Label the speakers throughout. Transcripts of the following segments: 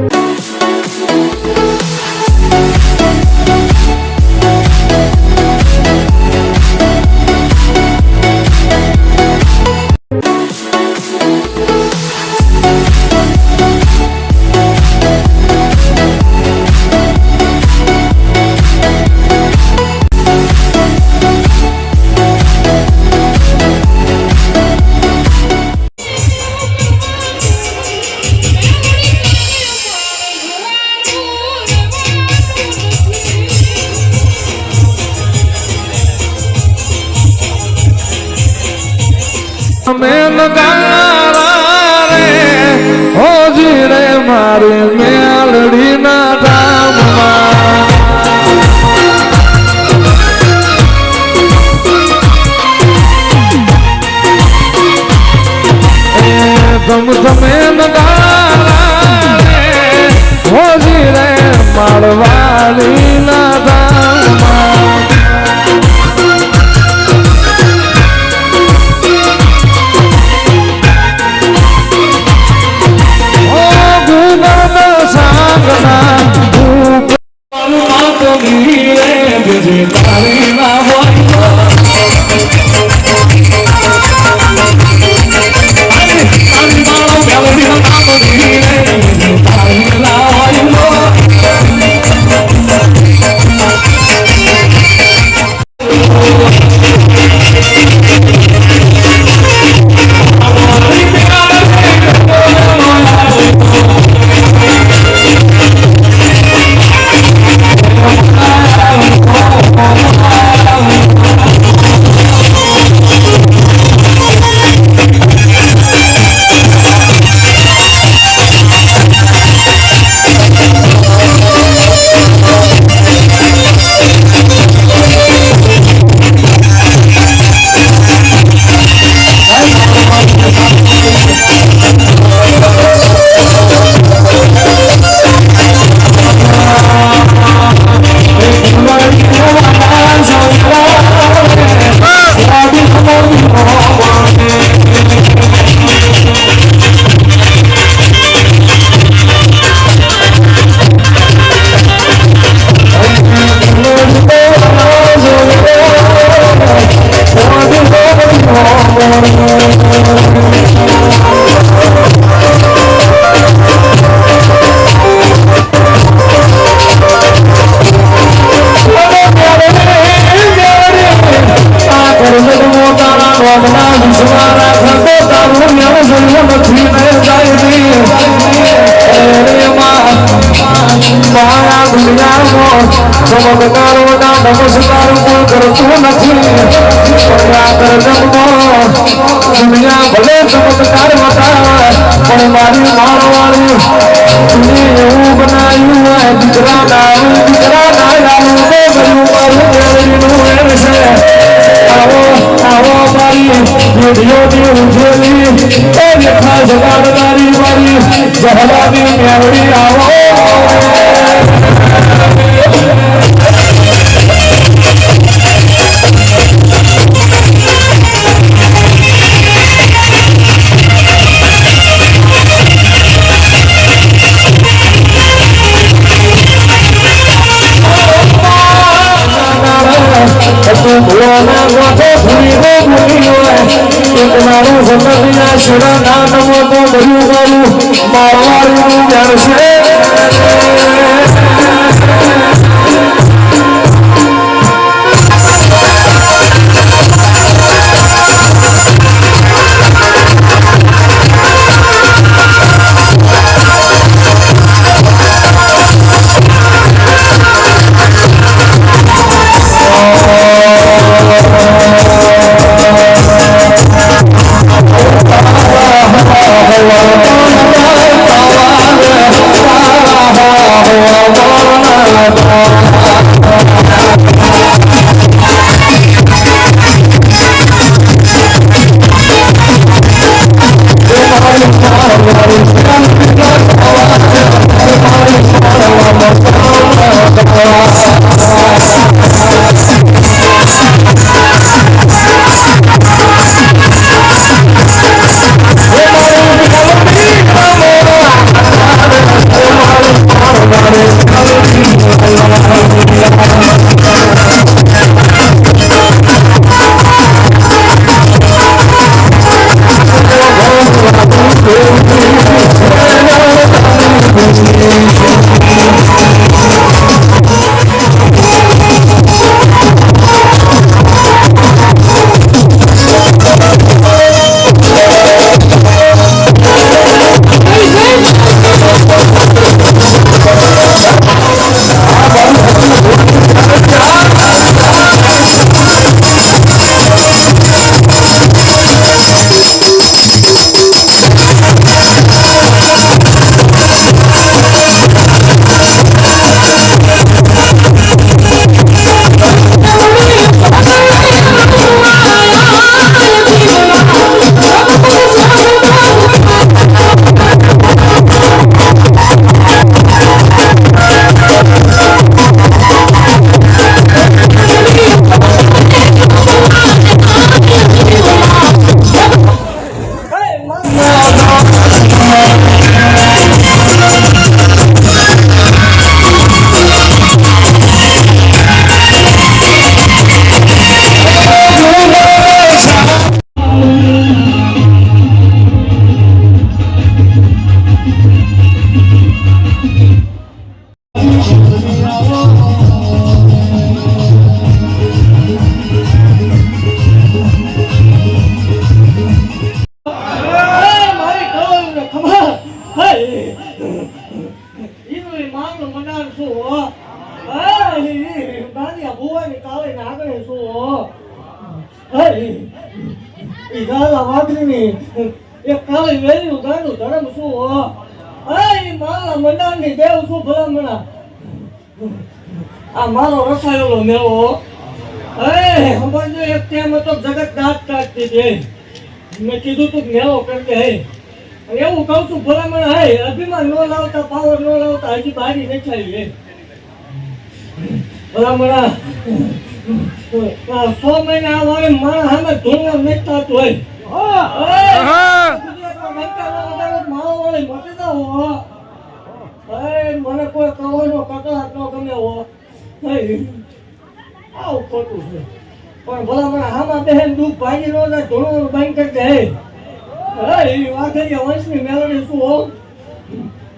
Speaker 1: Thank you. the valley. ભલે ચમત્કાર બતાવે પણ મારી મારવાળી તું એવું બનાવ્યું હોય દીકરા ના દીકરા ના આવું તો ગયું મારું મેળવીનું એમ છે આવો આવો મારી પેઢીઓની ઉજવેલી એ લેખા જગાડનારી મારી જહલાની મેળવી આવો મારું સમજના શિરા ના નમો તો બધું મારું. મારવાડીનું જાણશે
Speaker 2: આ મારો રસાયેલો મેળો. એ સમજો એક ટાઈમ મેં કીધું તું મેળો કરજે હે. એવું કહું છું, ભલામણ, હે, અભિમાન નો લાવતા, પાવર નો લાવતા, હજી બારી નથી હે. ભલામણ સો મહિના આ મારા સામે ધૂળના મેચતા હતું હોય ગુજરાતમાં મેચતા ન વધારે મારો વાળી મટી જાવ હો એ મને કોઈ કવાનો કકડાટ ન ગમે હો હે આવું ખોટું છે પણ ભલા મને હામાં ભાગી નો જાય ધોળવાનું બંધ કરી દે. એ વાઘરિયા વંશની મેળવી શું હો?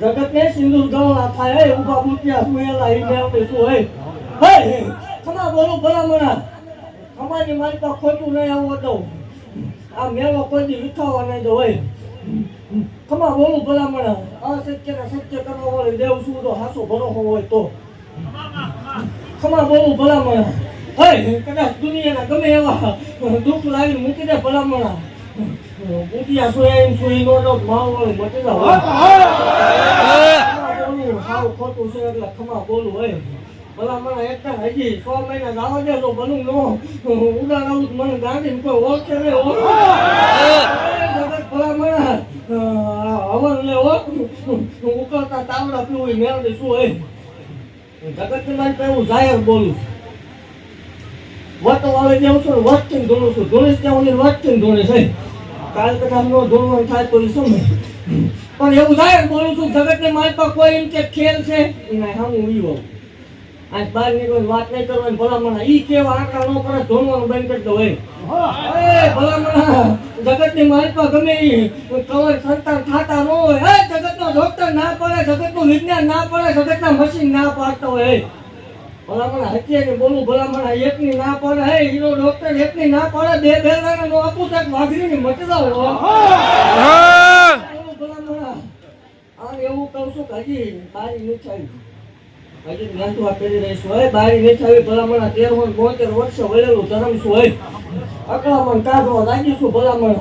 Speaker 2: જગત ને સિંધુ ગળા થાય ઊભા બુટિયા સુયેલા એ મેળવી શું હે? હે ખમા બોલું ભલા મણા ખમાની મારી પાસે ખોટું નહીં આવવા દઉં. આ મેળો કોઈ દી વિખાવા નહીં દો હોય ખમા બોલું ભલા મણા અસત્ય ને સત્ય કરવા વાળી દેવ શું તો હાસો ભરોસો હોય તો. ખમા બોલું, ભલામણા. હે કદાચ દુનિયાના ગમે એવા દુઃખ લાવી મૂકી દે ભલામણા. બુટિયા સોયા એમ સોઈ નો તો માવ મટી ખોટું છે, એટલે ખમા બોલું હોય. ભલામણા એકદમ હજી સો મહિના જવા દે તો બનું નો ઉડાડ આવું મને ગાંધી કોઈ ઓળખે નહીં ઓળખે જગત ભલામણા હવન લે હો. ઉકળતા તાવડા પીવું મેળવી શું હોય. જગતની મારી પેલું જાહેર બોલું નો પણ એવું થાય બોલું છું, જગતની મારી પાસે કોઈ એમ કે ખેલ છે? ના વાત નહીં કરો ભલામણ ઈ કેવા આંકડા નો ધોણવાનું બંધ કરી દો એ ભલામણ, જગતની મારી પાસે ગમે કવર સંતાન થાતા ન હોય. એ જગતનો ડોક્ટર ના પડે જગતનું વિજ્ઞાન ના પડે જગત ના મશીન ના પાડતો હોય. ભલામણ હત્યાને બોલું ભલામણ એક એકની ના પડે. હે હીરો ડોક્ટર એકની ના પડે. બે બેલાને નો આપું તક વાઘરીની મટી જાવ બોલું ભલામણ. આ એવું કહું છું કે હજી બારી નથી હજી આ કરી રહીશું. હોય બારી વેચાવી ભલામણા તેર હોય બોતેર વર્ષ વળેલું ધરમશું હોય અકળામણ કાઢવા લાગીશું ભલામણ.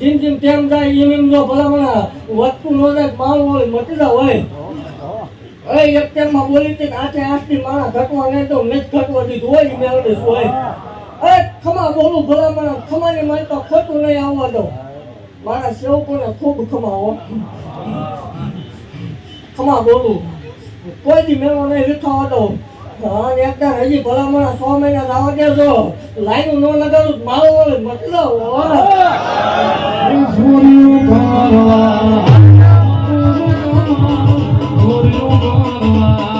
Speaker 2: જેમ જેમ તેમ જાય એમ એમ જો ભલામણ. વધતું ન જાય માવું હોય મટી હોય. એ એક બોલી હતી આઠે આઠની માણા ઘટવા નહીં તો મેં ઘટવા હોય, મેં આવડે હોય. એ ખમા બોલું ભલામણ ખમાની મારી તો ખોટું નહીં આવવા દઉં. મારા સેવકોને ખૂબ ખમાવો. ખમા બોલું. કોઈ મેળો નહીં વિખાવા દઉં. અને એકદમ હજી ભલામણ સો મહિના લાવવા દેજો લાઈન નો લગાડું તો મારો મતલબ હોય.